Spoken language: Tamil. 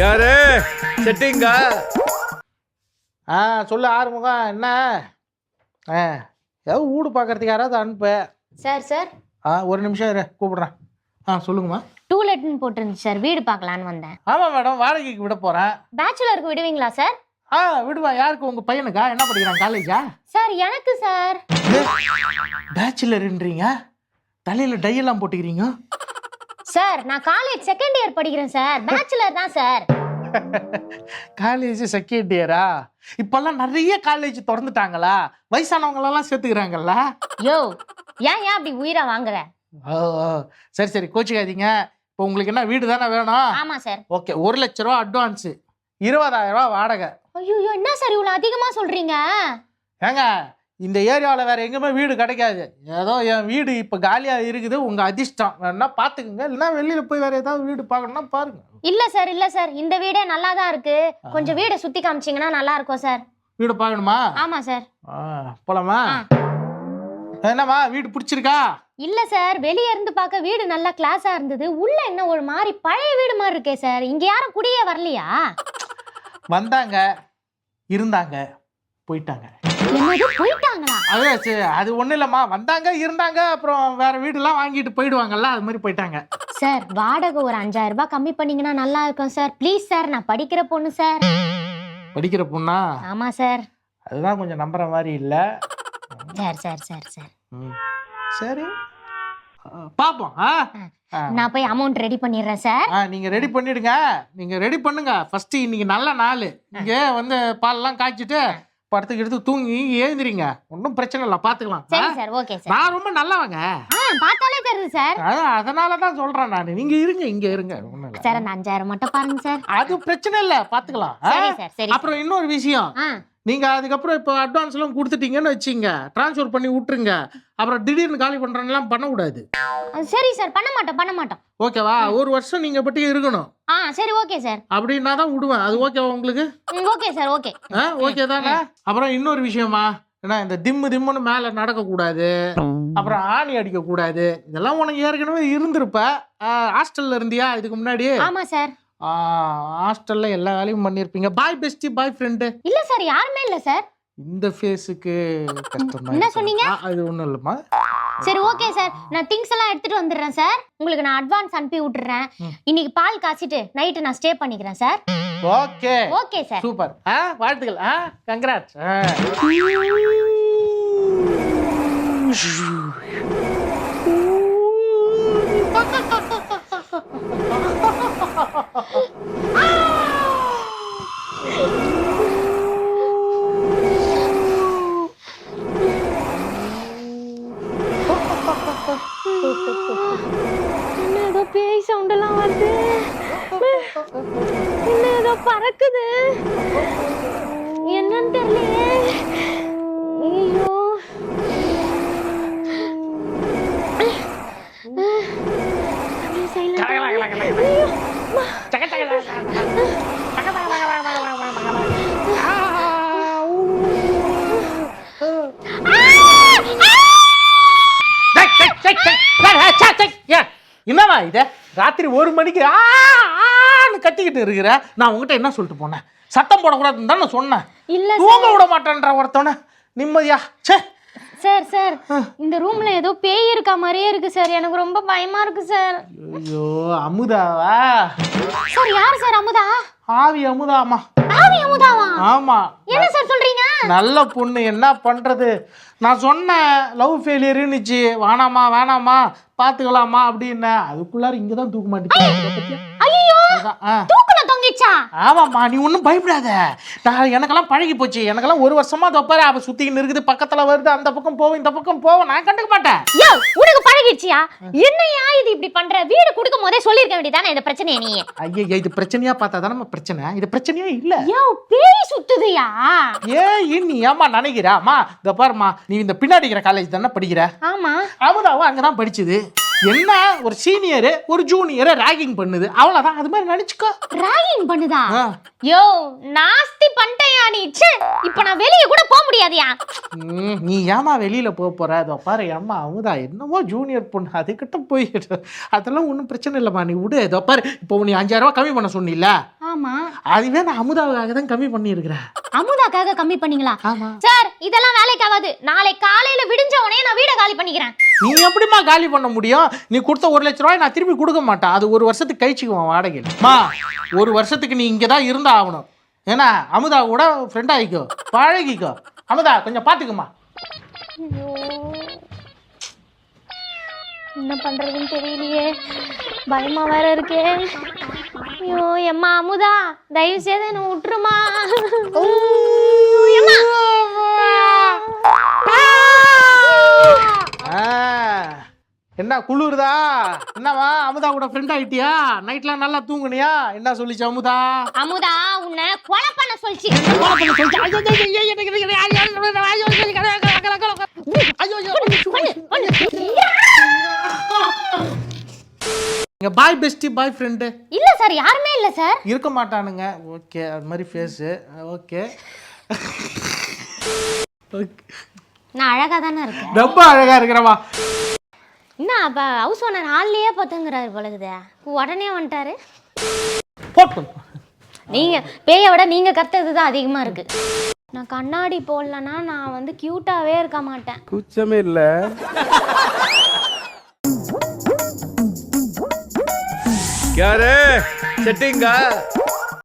யாரு? செட்டிங்கா ஆ சொல்லு ஆறுமுகம் என்ன? ஆ ஏதோ வீடு பார்க்கறதுக்கு யாராவது அனுப்பு. Sir sir. ஆ ஒரு நிமிஷம் இரு கூப்பிடுறேன். ஆ சொல்லுங்கம்மா. டூ லெட்னு போட்டிருந்துச்சு சார். வீடு பார்க்கலான்னு வந்தேன். ஆமாம் மேடம் வாடகைக்கு விட போகிறேன் பேச்சுலருக்கு விடுவீங்களா சார்? ஆ விடுவேன் யாருக்கு? உங்கள் பையனுக்கா? என்ன படிக்கிறான் காலேஜா சார் எனக்கு சார். பேச்சுலர்ன்றீங்க தலையில் டையெல்லாம் போட்டுக்கிறீங்க? சார் நான் காலேஜ் செகண்ட் இயர் படிக்கிறேன் சார் பேச்சுலர் தான் சார் காலேஜ் செகண்ட் இயரா இப்போல்லாம் நிறைய காலேஜ் திறந்துட்டாங்களா? வயசானவங்களெல்லாம் சேர்த்துக்கிறாங்கல்ல? யோ ஏன் ஏன் அப்படி உயிரை வாங்குற? ஓ ஓ. சரி சரி கோச்சிக்காதீங்க. இப்போ உங்களுக்கு என்ன வீடு தானே வேணும்? ஆமா சார் ஓகே ஒரு லட்ச ரூபா அட்வான்ஸு இருபதாயிரம் ரூபா வாடகை. ஐயோ என்ன சார் இவ்வளவு அதிகமா சொல்றீங்க? ஏங்க இந்த ஏரியாவில் வேற எங்கேயுமே வீடு கிடைக்காது. ஏதோ என் வீடு இப்போ காலியாக இருக்குது உங்கள் அதிர்ஷ்டம். வேணா பார்த்துக்குங்க இல்லைன்னா வெளியில் போய் வேற ஏதாவது வீடு பார்க்கணும்னா பாருங்க. இல்ல சார் இல்ல சார். இந்த வீடே நல்லா தான் இருக்கு. கொஞ்சம் வீடை சுத்தி காமிச்சீங்கன்னா நல்லா இருக்கும் சார். வீடு பார்க்கணுமா? ஆமா சார். போலாமா. என்னம்மா வீடு பிடிச்சிருக்கா? இல்ல சார். வெளிய இருந்து பார்க்க வீடு நல்லா கிளாஸா இருந்தது. உள்ள என்ன ஒரு மாதிரி பழைய வீடு மாதிரி இருக்கே சார். இங்க யாரும் குடியே வரலையா? வந்தாங்க. இருந்தாங்க. போயிட்டாங்க. போயிட்டாங்களா? அது சரி, அது ஒன்றும் இல்லைம்மா. வந்தாங்க இருந்தாங்க அப்புறம் வேற வீடுலாம் வாங்கிட்டு போயிடுவாங்கல்ல அது மாதிரி போயிட்டாங்க. சார் வாடகை ஒரு அஞ்சாயிரம் ரூபாய் கம்மி பண்ணீங்கன்னா நல்லா இருக்கும் சார். ப்ளீஸ் சார் நான் படிக்கிற பொண்ணு சார். படிக்கிற பொண்ணா? ஆமா சார். அதுதான் கொஞ்சம் நம்புற மாதிரி இல்லை. Sir sir sir sir. ம். சரி. ஆ, பாப்போம் ஆ. நான் போய் அமௌண்ட் ரெடி பண்ணிடுறேன் சார். ஆ நீங்க ரெடி பண்ணிடுங்க. நீங்க ரெடி பண்ணுங்க. ஃபர்ஸ்ட் இன்னைக்கு நல்ல நாள். இங்க வந்து பால்லாம் காய்ச்சிட்டு படத்துக்கு எடுத்து தூங்கி எழுந்திரிங்க. ஒன்றும் பிரச்சனை இல்லை பார்த்துக்கலாம் சரி? Sir okay sir. நான் ரொம்ப நல்லவங்க. ஆ பார்த்தாலே தெரியுது சார். அதான் அதனால தான் சொல்றேன் நான். நீங்க இருங்க இங்க இருங்க. ஒன்றும் இல்லை. சார் அந்த அஞ்சாயிரம் மட்டும் பாருங்க சார். அது பிரச்சனை இல்லை பார்த்துக்கலாம்? சரி சார் சரி. அப்புறம் இன்னொரு விஷயம். ஆ. நீங்க அதுக்கப்புறம் இப்போ அட்வான்ஸ் எல்லாம் கொடுத்துட்டீங்கன்னு வச்சுங்க. ட்ரான்ஸ்ஃபர் பண்ணி விட்டுருங்க. அப்புறம் திடீர்னு காலி பண்றேன்லாம் பண்ணக்கூடாது. சரி சார் பண்ண மாட்டோம் பண்ண மாட்டோம். ஓகேவா ஒரு வருஷம் நீங்க பட்டி இருக்கணும். ஆ சரி ஓகே சார் அப்படின்னா தான் விடுவேன். அது ஓகேவா உங்களுக்கு? ஓகே சார் ஓகே ஆ ஓகே தானே? அப்புறம் இன்னொரு விஷயமா ஏன்னா இந்த திம்மு திம்முன்னு மேலே நடக்கக்கூடாது. அப்புறம் ஆணி அடிக்கக்கூடாது. இதெல்லாம் உனக்கு ஏற்கனவே இருந்திருப்ப. ஹாஸ்டல்ல இருந்தியா? இதுக்கு முன்னாடி? ஆமா சார் ஹாஸ்டல்ல எல்லா வேலையும் பண்ணியிருப்பீங்க பாய் பெஸ்டி பாய் ஃப்ரெண்டு இல்ல சார் யாருமே இல்ல சார் இந்த ஃபேஸுக்கு கஷ்டம் என்ன சொன்னீங்க? அது ஒன்றும் இல்லைம்மா. சரி ஓகே சார் நான் திங்ஸ் எல்லாம் எடுத்துட்டு வந்துடுறேன் சார் உங்களுக்கு நான் அட்வான்ஸ் அனுப்பி விட்டுறேன். இன்னைக்கு பால் காய்ச்சிட்டு நைட்டு நான் ஸ்டே பண்ணிக்கிறேன் sir okay okay sir super ஆ வாழ்த்துக்கள். ஆ கங்க்ராட்ஸ் என்ன ஏதோ பேய் சவுண்ட் எல்லாம் வருது. என்ன ஏதோ பறக்குது. என்னன்னு தெரியலையே. ஐயோ அப்படியே silent ஆ இரு. ஐயோ, அம்மா. என்னவா இது? ராத்திரி ஒரு மணிக்கு ஆன்னு கத்திக்கிட்டு இருக்கிற நான் உங்ககிட்ட என்ன சொல்லிட்டு போனேன்? சத்தம் போடக்கூடாதுன்னு தான் நான் சொன்னேன். இல்ல தூங்க விட மாட்டேன்ற ஒருத்தவன. நிம்மதியா? ச்சே. Sir sir. இந்த ரூம்ல ஏதோ பேய் இருக்க மாதிரியே இருக்கு சார். எனக்கு ரொம்ப பயமா இருக்கு சார். ஐயோ அமுதாவா சார் யார் சார் அமுதா? ஆவி அமுதாமா ஆவி அமுதாவா? ஆமா. என்ன சார் சொல்றீங்க? நல்ல பொண்ணு என்ன பண்றது? நான் சொன்னேன் லவ் ஃபெயிலியர்னுச்சு வேணாமா வேணாமா பாத்துக்கலாமா அப்படின்னேன் அதுக்குள்ளார இங்க தான் தூக்க மாட்டேங்க ஐயோ! தொங்கிச்சா ஆமாம்மா நீ ஒன்றும் பயப்படாத. நான் எனக்கெல்லாம் பழகி போச்சு. எனக்கெல்லாம் ஒரு வருஷமா தொப்பாரு. அவ சுத்திக்கின்னு இருக்குது பக்கத்துல வருது அந்த பக்கம் போவோம் இந்த பக்கம் போவோம் நான் கண்டுக்க மாட்டேன். யோ உனக்கு பழகிடுச்சியா? என்னையா இது இப்படி பண்ற? வீடு கொடுக்கும் போதே சொல்லிருக்க வேண்டியதானே இந்த பிரச்சனையை நீ? ஐயா இது பிரச்சனையா பார்த்தா தானே பிரச்சனை? இது பிரச்சனையே இல்ல. யோ பேய் சுத்துதுயா? ஏன் நீ ஏமா நினைக்கிறாமா இந்த பாருமா நீ இந்த பின்னாடி இருக்கிற காலேஜ் தானே படிக்கிற? ஆமா. அவதாவும் அங்கதான் படிச்சது. என்ன ஒரு சீனியர் ஒரு ஜூனியரை ராகிங் பண்ணுது? அவ்வளவுதான். அது மாதிரி நினைச்சுக்கோ ராகிங் பண்ணுதா. யோ நாஸ்தி பண்ணிட்டயா நீ? ச்சே இப்ப நான் வெளிய கூட போக முடியாதுயா? ம், நீ ஏமா வெளியில போக போற? அதோ பாரு அம்மா அவங்கதா என்னமோ ஜூனியர் பொண்ணு அதுக்கிட்ட போயிட்டு அதெல்லாம் ஒன்றும் பிரச்சனை இல்லைம்மா நீ விடு. இதோ பாரு இப்போ நீ அஞ்சாயிரம் ரூபாய் கம்மி பண்ண சொன்னில ஆமா. ஆமா அதுவே நான் அமுதாவுக்காக தான் கம்மி பண்ணியிருக்கிறேன். அமுதாக்காக கம்மி பண்ணீங்களா? ஆமா. சார் இதெல்லாம் வேலைக்கு ஆகாது நாளை காலையில விடிஞ்ச உடனே நான் வீட காலி பண்ணிக்கிறேன். நீ எப்படிம்மா காலி பண்ண முடியும்? நீ கொடுத்த ஒரு லட்ச ரூபாய் நான் திருப்பி கொடுக்க மாட்டேன். அது ஒரு வருஷத்துக்கு கழிச்சுக்குவேன் வாடகை மா ஒரு வருஷத்துக்கு நீ இங்கே தான் இருந்தா ஆகணும். ஏன்னா அமுதா கூட ஃப்ரெண்ட் ஆகிக்கோ பழகிக்கோ. அமுதா கொஞ்சம் பார்த்துக்குமா ஐயோ. என்ன பண்றதுன்னு தெரியலையே. பயமா வேற இருக்கே. ஐயோ எம்மா அமுதா தயவு செய்து என்ன விட்டுருமா. என்ன குளிருதா என்னவா அமுதா கூட ஃப்ரெண்ட் ஆகிட்டியா நைட்லாம் நல்லா தூங்குனியா என்ன சொல்லிச்சு அமுதா அமுதா உன்னை கொலை பண்ண சொல்லிச்சு பாய் பெஸ்டி பாய் ஃப்ரெண்டு இல்ல சார் யாருமே இல்ல சார் இருக்க மாட்டானுங்க ஓகே அது மாதிரி ஃபேஸு ஓகே நான் அழகா தானே இருக்கேன் ரொம்ப அழகா இருக்கிறவா என்ன அப்ப ஹவுஸ் ஓனர் ஹால்லயே பார்த்துங்கிறாரு போலகுதே உடனே வந்துட்டாரு. போட்டும் நீங்க பேயை விட நீங்க கத்துறது தான் அதிகமா இருக்கு. நான் கண்ணாடி போடலன்னா நான் வந்து கியூட்டாவே இருக்க மாட்டேன். குச்சமே இல்ல. யாரு? செட்டிங்கா